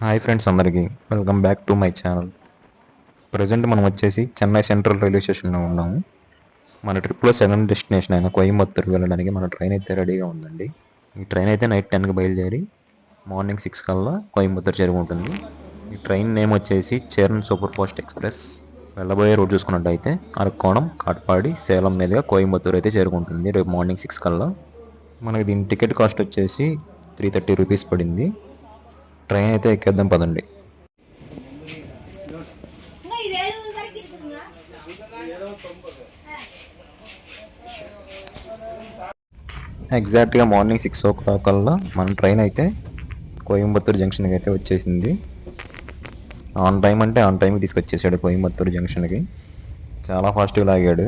Hi friends అందరికీ. Welcome back to my channel. Present మనం వచ్చేసి చెన్నై సెంట్రల్ రైల్వే స్టేషన్లో ఉన్నాము మన ట్రిప్లో సెకండ్ డెస్టినేషన్ అయిన కోయంబత్తూరు వెళ్ళడానికి మన ట్రైన్ అయితే రెడీగా ఉందండి. ఈ ట్రైన్ అయితే నైట్ టెన్కి బయలుదేరి మార్నింగ్ సిక్స్ కల్లా కోయంబత్తూరు చేరుకుంటుంది ఈ ట్రైన్ నేమ్ వచ్చేసి చరణ్ సూపర్ ఫాస్ట్ ఎక్స్ప్రెస్. వెళ్ళబోయే రోడ్ చూసుకున్నట్టయితే అరకోణం కాట్పాడి సేలం మీదుగా కోయంబత్తూరు అయితే చేరుకుంటుంది రేపు మార్నింగ్ సిక్స్ కల్లా. మనకి దీని టికెట్ కాస్ట్ వచ్చేసి త్రీ థర్టీ రూపీస్ పడింది. ట్రైన్ అయితే ఎక్కేద్దాం పదండి. ఎగ్జాక్ట్గా మార్నింగ్ సిక్స్ ఓ క్లాక్ మన ట్రైన్ అయితే కోయంబత్తూరు జంక్షన్కి అయితే వచ్చేసింది. ఆన్ టైం అంటే ఆన్ టైంకి తీసుకొచ్చేసాడు కోయంబత్తూరు జంక్షన్కి. చాలా ఫాస్ట్గా లాగాడు.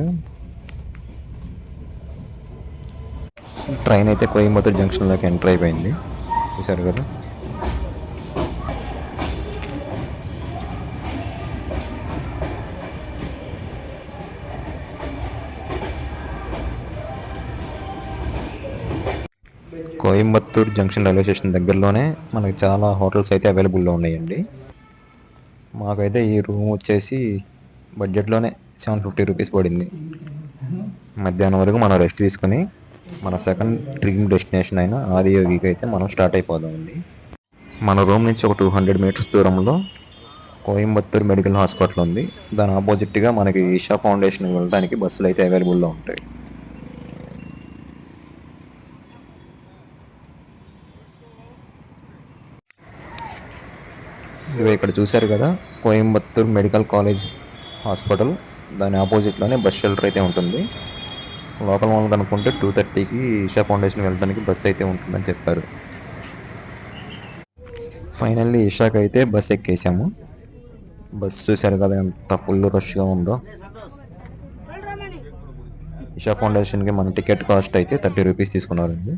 ట్రైన్ అయితే కోయంబత్తూరు జంక్షన్లోకి ఎంటర్ అయిపోయింది. చూసారు కదా? కోయంబత్తూర్ జంక్షన్ రైల్వే స్టేషన్ దగ్గరలోనే మనకి చాలా హోటల్స్ అయితే అవైలబుల్లో ఉన్నాయండి. మాకైతే ఈ రూమ్ వచ్చేసి బడ్జెట్లోనే సెవెన్ ఫిఫ్టీ రూపీస్ పడింది. మధ్యాహ్నం వరకు మనం రెస్ట్ తీసుకుని మన సెకండ్ డ్రీమ్ డెస్టినేషన్ అయిన ఆదియోగికి అయితే మనం స్టార్ట్ అయిపోదామండి. మన రూమ్ నుంచి ఒక టూ హండ్రెడ్ మీటర్స్ దూరంలో కోయంబత్తూర్ మెడికల్ హాస్పిటల్ ఉంది. దాని ఆపోజిట్గా మనకి ఈషా ఫౌండేషన్ వెళ్ళడానికి బస్సులు అయితే అవైలబుల్లో ఉంటాయి. ఇవి ఇక్కడ చూశారు కదా కోయంబత్తూర్ మెడికల్ కాలేజ్ హాస్పిటల్. దాని ఆపోజిట్లోనే బస్ షెల్టర్ అయితే ఉంటుంది. లోకల్ వాళ్ళకి అనుకుంటే టూ థర్టీకి ఈషా ఫౌండేషన్ వెళ్ళడానికి బస్ అయితే ఉంటుందని చెప్పారు. ఫైనల్లీ ఈషాకి అయితే బస్ ఎక్కేసాము. బస్ చూశారు కదా ఎంత ఫుల్ రష్గా ఉందో. ఈషా ఫౌండేషన్కి మన టికెట్ కాస్ట్ అయితే థర్టీ రూపీస్ తీసుకున్నారండి.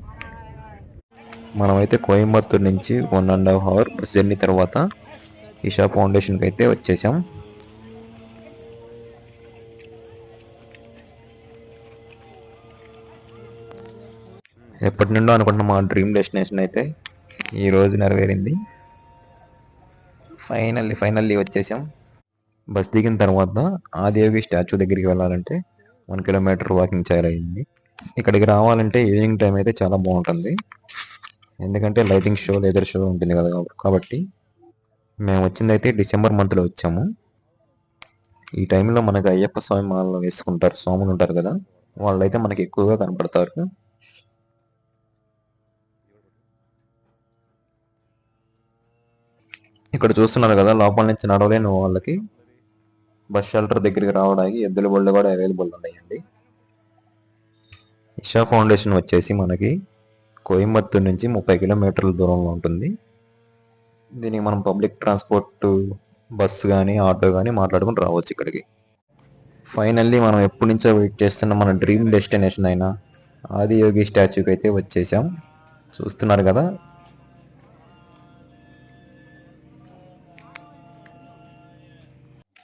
మనమైతే కోయంబత్తూర్ నుంచి one and half hour bus journey తర్వాత ఈషా ఫౌండేషన్కి అయితే వచ్చేసాం. ఎప్పటి నుండో అనుకుంటున్న మా డ్రీమ్ డెస్టినేషన్ అయితే ఈరోజు నెరవేరింది. ఫైనల్లీ ఫైనల్లీ వచ్చేసాం. బస్ దిగిన తర్వాత ఆదియోగి స్టాచ్యూ దగ్గరికి వెళ్ళాలంటే వన్ కిలోమీటర్ వాకింగ్ చేయాలయ్యింది. ఇక్కడికి రావాలంటే ఈవినింగ్ టైం అయితే చాలా బాగుంటుంది. ఎందుకంటే లైటింగ్ షో లేదర్ షో ఉంటుంది కదా కాబట్టి మేము వచ్చింది అయితే డిసెంబర్ మంత్లో వచ్చాము. ఈ టైంలో మనకి అయ్యప్ప స్వామి మాలలో వేసుకుంటారు స్వాములు ఉంటారు కదా వాళ్ళైతే మనకి ఎక్కువగా కనపడతారు. ఇక్కడ చూస్తున్నారు కదా లోపల నుంచి నడవలేని వాళ్ళకి బస్ షెల్టర్ దగ్గరికి రావడానికి ఎద్దుల బళ్ళు కూడా అవైలబుల్ ఉన్నాయండి. ఇషా ఫౌండేషన్ వచ్చేసి మనకి కోయంబత్తూర్ నుంచి ముప్పై కిలోమీటర్ల దూరంలో ఉంటుంది. దీనికి మనం పబ్లిక్ ట్రాన్స్పోర్ట్ బస్సు కానీ ఆటో కానీ మాట్లాడుకుని రావచ్చు ఇక్కడికి. ఫైనల్లీ మనం ఎప్పటి నుంచో వెయిట్ చేస్తున్న మన డ్రీమ్ డెస్టినేషన్ అయిన ఆదియోగి స్టాచ్యూకి అయితే వచ్చేసాం. చూస్తున్నారు కదా?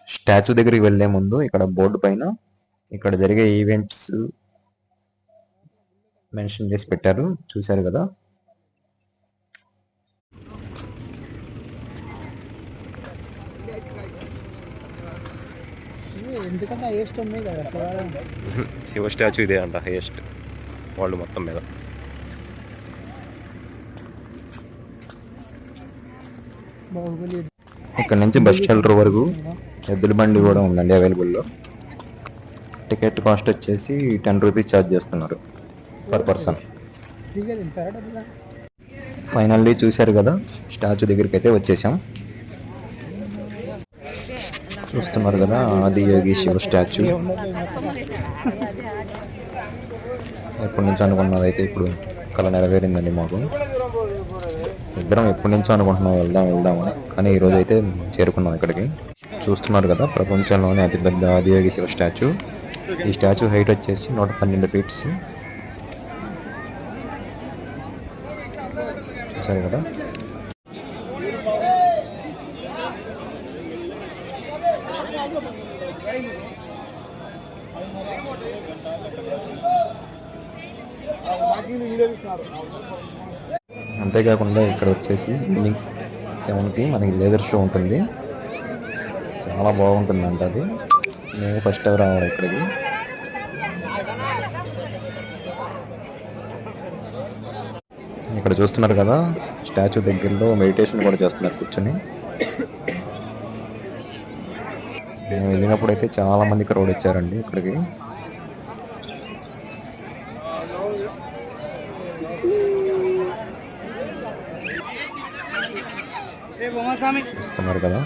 స్టాచ్యూ దగ్గరికి వెళ్ళే ముందు ఇక్కడ బోర్డు పైన ఇక్కడ జరిగే ఈవెంట్స్ మెన్షన్ చేసి పెట్టారు. చూశారు కదా ఎందుకంటే హైయెస్ట్ ఉన్నాయి కదా అసలు శివ స్టాచ్యూ ఇదే అంట హైయెస్ట్ వాళ్ళు మొత్తం మీద. ఇక్కడ నుంచి బస్ షెల్టర్ వరకు ఎద్దుల బండి కూడా ఉందండి అవైలబుల్లో టికెట్ కాస్ట్ వచ్చేసి టెన్ రూపీస్ ఛార్జ్ చేస్తున్నారు పర్ పర్సన్ ఫైనల్లీ చూశారు కదా స్టాచ్యూ దగ్గరికి అయితే వచ్చేసాం. చూస్తున్నారు కదా ఆదియోగి శివ స్టాచ్యూ. ఎప్పటి నుంచి అనుకున్నది అయితే ఇప్పుడు కళ నెరవేరిందండి మాకు. ఇద్దరం ఎప్పటి నుంచో అనుకుంటున్నాం వెళ్దాం వెళ్దామని కానీ ఈరోజు అయితే చేరుకున్నాం ఇక్కడికి. చూస్తున్నారు కదా ప్రపంచంలోనే అతిపెద్ద ఆదియోగి శివ స్టాచ్యూ. ఈ స్టాచ్యూ హైట్ వచ్చేసి నూట పన్నెండు ఫీట్స్. సరే కదా? అంతేకాకుండా ఇక్కడ వచ్చేసి ఈవినింగ్ సెవెన్కి మనకి లేజర్ షో ఉంటుంది. చాలా బాగుంటుందంట అది. నేను ఫస్ట్ టైం రావాలి ఇక్కడికి. ఇక్కడ చూస్తున్నారు కదా స్టాచ్యూ దగ్గరలో మెడిటేషన్ కూడా చేస్తున్నారు కూర్చొని. మేము వెళ్ళినప్పుడు అయితే చాలా మంది క్రౌడ్ వచ్చారండి ఇక్కడికి. చూస్తున్నారు కదా.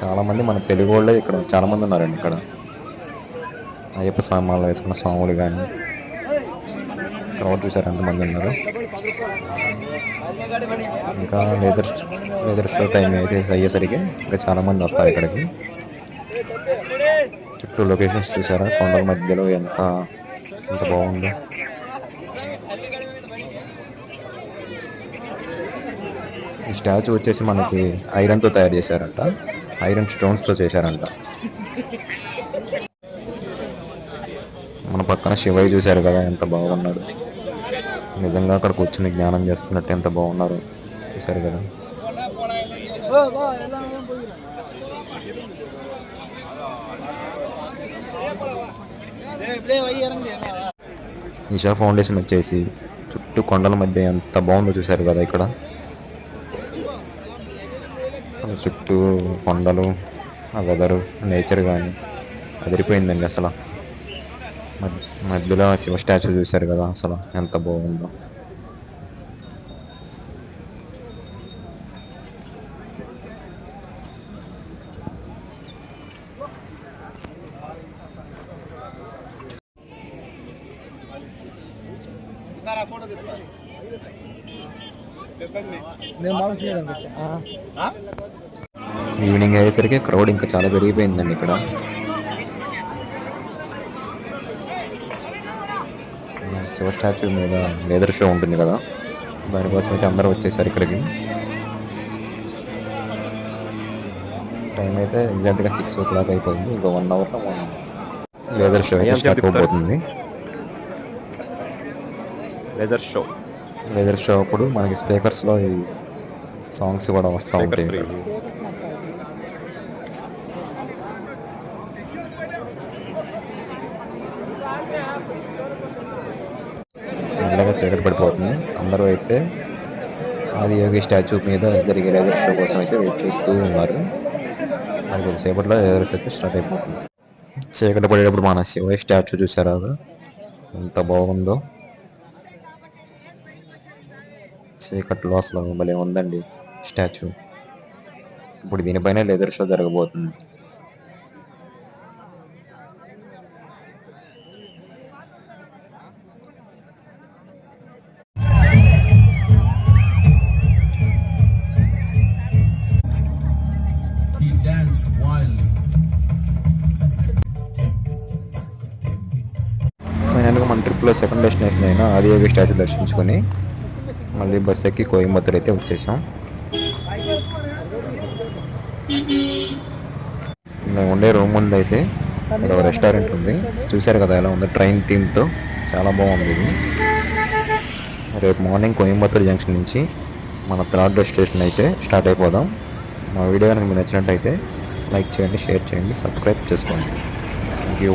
చాలా మంది మన తెలుగు వాళ్ళే ఇక్కడ చాలా మంది ఉన్నారండి ఇక్కడ. అయ్యప్ప స్వామి మాల వేసుకున్న స్వాములు కానీ క్రౌడ్ చూసారు ఎంతమంది ఉన్నారు. ఇంకా లేదర్ లేదర్ షో టైం అయితే అయ్యేసరికి ఇంకా చాలా మంది వస్తారు ఇక్కడికి. చుట్టూ లొకేషన్స్ చూసారా? కొండల మధ్యలో ఎంత ఎంత బాగుందో. ఈ స్టాచ్యూ వచ్చేసి మనకి ఐరన్తో తయారు చేశారంట. ఐరన్ స్టోన్స్తో చేశారంట. మన పక్కన శివయ్య చూశారు కదా ఎంత బాగున్నాడు. నిజంగా అక్కడ కూర్చుని జ్ఞానం చేస్తున్నట్టు ఎంత బాగున్నారు చూశారు కదా. ఈషా ఫౌండేషన్ వచ్చేసి చుట్టూ కొండల మధ్య ఎంత బాగుందో చూశారు కదా ఇక్కడ. చుట్టూ కొండలు ఆ వెదరు నేచర్ కానీ అదిరిపోయిందండి అసలు. మధ్యలో శివ స్టాచ్యూ చూశారు కదా అసలు ఎంత బాగుందో. ఫోటో బాగా ఈవినింగ్ అయ్యేసరికి క్రౌడ్ ఇంకా చాలా పెరిగిపోయిందండి ఇక్కడ. శివ స్టాచ్యూ మీద లేదర్ షో ఉంటుంది కదా. దానికోసం అయితే అందరూ వచ్చేసారు ఇక్కడికి. టైం అయితే ఎగ్జాక్ట్గా సిక్స్ ఓ క్లాక్ అయిపోయింది. ఇంకా వన్ అవర్లో లేదర్ షో అయితే స్టార్ట్? అవబోతుంది. Laser show. లేదర్ షో అప్పుడు మనకి స్పీకర్స్లో ఈ సాంగ్స్ కూడా వస్తూ ఉంటాయి. మెల్లగా చీకటి పడిపోతుంది. అందరూ అయితే ఆది యోగి స్టాచ్యూ మీద జరిగే లేదర్ షో కోసం అయితే వెయిట్ చేస్తూ ఉన్నారు. అది కొద్దిసేపట్లో లేదర్ షో అయితే స్టార్ట్ అయిపోతుంది. చీకటి పడేటప్పుడు మన శివ స్టాచ్యూ చూసారా? ఎంత బాగుందో. చీకట్లో అసలు భలే ఉందండి స్టాచ్యూ ఇప్పుడు దీనిపైన లేదర్ షో జరగబోతుంది. ఫైనల్గా మన ట్రిప్లో సెకండ్ డెస్టినేషన్ అయినా ఆదియోగి స్టాచ్యూ దర్శించుకొని మళ్ళీ బస్ ఎక్కి కోయంబత్తూర్ అయితే వచ్చేసాం. మేము ఉండే రూమ్ ముందు అయితే ఇక్కడ ఒక రెస్టారెంట్ ఉంది. చూశారు కదా ఎలా ఉందో ట్రైన్ థీమ్తో చాలా బాగుంది ఇది. రేపు మార్నింగ్ కోయంబత్తూర్ జంక్షన్ నుంచి మన థర్డ్ డెస్టినేషన్ అయితే స్టార్ట్ అయిపోదాం. మా వీడియో కనుక మీకు నచ్చినట్టయితే లైక్ చేయండి షేర్ చేయండి సబ్స్క్రైబ్ చేసుకోండి. Thank you